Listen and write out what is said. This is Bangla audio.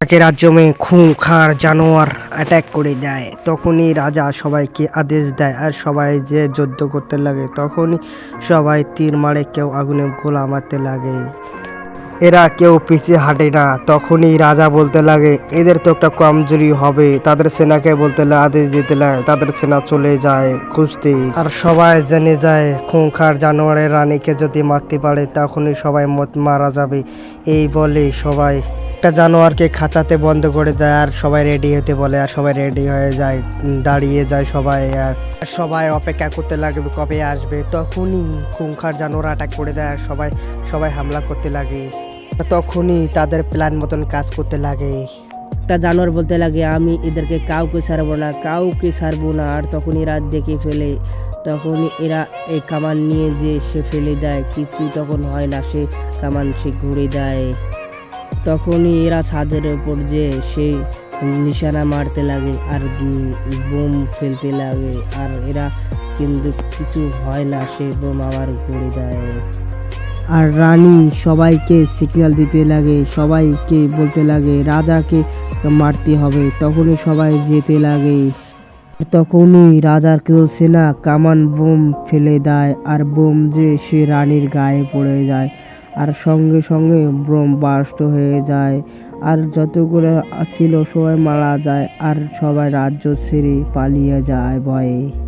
তাকে রাজ্যমে খুঁখার জানোয়ার অ্যাটাক করে দেয়। তখনই রাজা সবাইকে আদেশ দেয় আর সবাই যে যুদ্ধ করতে লাগে, তখনই সবাই তীর মারে, কেউ আগুনে গোলা মারতে লাগে। এরা কেউ পিছিয়ে হাঁটে না। তখনই রাজা বলতে লাগে, এদের তো একটা কমজোরি হবে। তাদের সেনাকে বলতে লাগে আদেশ দিতে লাগে তাদের সেনা চলে যায় খুঁজতে। আর সবাই জেনে যায় খুঁখার জানোয়ারের রানীকে যদি মারতে পারে, তখনই সবাই মত মারা যাবে। এই বলে সবাই একটা জানোয়ারকে খাঁচাতে বন্ধ করে দেয় আর সবাই রেডি হতে বলে আর সবাই রেডি হয়ে যায় দাঁড়িয়ে যায় সবাই আর সবাই অপেক্ষা করতে লাগে কবে আসবে। তখনই খুঁখার জানোয়ার অ্যাটাক করে দেয় আর সবাই সবাই হামলা করতে লাগে। তখনই তাদের প্ল্যান মতন কাজ করতে লাগে। একটা জানোয়ার বলতে লাগে, আমি এদেরকে কাউকে ছাড়বো না, কাউকে ছাড়বো না। আর তখন এরা দেখে ফেলে তখন এরা এই কামান নিয়ে যে সে ফেলে দেয় কিছু তখন হয় না, সে কামান সে ঘুরে দেয়। তখনই এরা ছাদের উপর যে সে নিশানা মারতে লাগে আর বোম ফেলতে লাগে। আর এরা কিন্তু কিছু হয় না, সে বোম আবার ঘুরে দেয়। আর রানী সবাইকে সিগন্যাল দিতে লাগে, সবাইকে বলতে লাগে, রাজাকে মারতে হবে। তখনই সবাই যেতে লাগে। তখনই রাজার কেউ সেনা কামান বোম ফেলে দেয়, আর বোম যে সে রানীর গায়ে পড়ে যায়। আর সঙ্গে সঙ্গে ব্রম বাস্ট হয়ে যায়। আর যতগুলো ছিল সবাই মারা যায় আর সবাই রাজ্য ছেড়ে পালিয়ে যায় ভয়ে।